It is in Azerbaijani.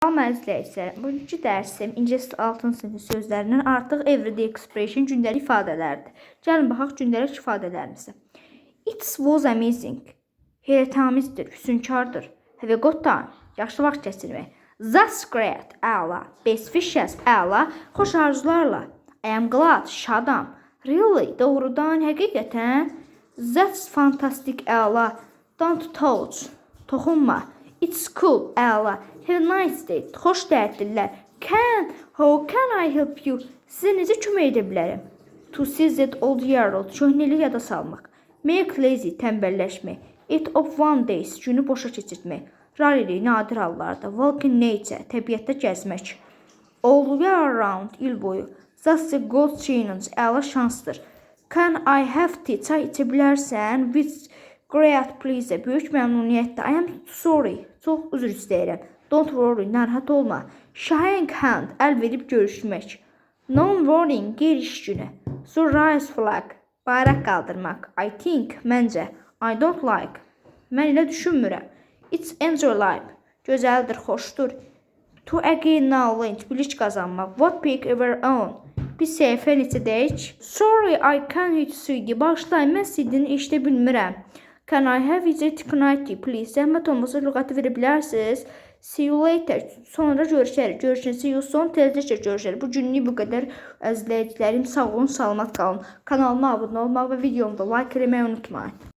Amma izləyicilər, bugünkü dərsim İngilis 6 sinfi sözlərindən artıq everyday expression gündəlik ifadələrdir. Gəlin baxaq gündəlik ifadələrimizə. It was amazing. Heyrətamizdir, füsunkardır. Have a good time. Yaxşı vaxt keçirmək. That's great. Əla. Best wishes. Əla. Xoş arzularla. I am glad. Şadam. Really? Doğrudan, həqiqətən? That's fantastic. Əla. Don't touch. Toxunma. It's cool. Əla. Have a nice day. Xoş tətillər. Can. How can I help you? Sizə necə kömək edə bilərəm? To see that old year old. Köhnəliyi yada salmaq. Make lazy. Tənbəlləşmək. It of one days. Günü boşa keçirtmək. Rarely. Nadir hallarda. Walk in nature. Təbiətdə gəzmək. All year round. Il boyu. That's a good challenge. Əla şansdır. Can I have tea? Çay içə bilərsən? With great pleasure. Böyük məmnuniyyətlə. I am sorry. Çox üzr istəyirəm. Don't worry. Narahat olma. Shake hand. Əl verib görüşmək. Non worrying. Qeyri-iş günü. So flag. Bayraq qaldırmaq. I think. Məncə. I don't like. Mən elə düşünmürəm. It's enjoy life. Gözəldir, xoşdur. To again knowledge. Bilik qazanmaq. What pick ever on. Bir səhifə neçədəyik? Sorry, I can't hear CD. Bağışlayın, mən CD-ni eşidə bilmirəm. Can I have it tonight, please? Zəhmət olmasa lüğəti verə bilərsiniz. See you later. Sonra görüşərik. Görüşün. See you soon. Tezliklə görüşərik. Bu günlük bu qədər əzizləyicilərim. Sağ olun, salamat qalın. Kanalıma abunə olmaq və videomu da like eləməyi unutmayın.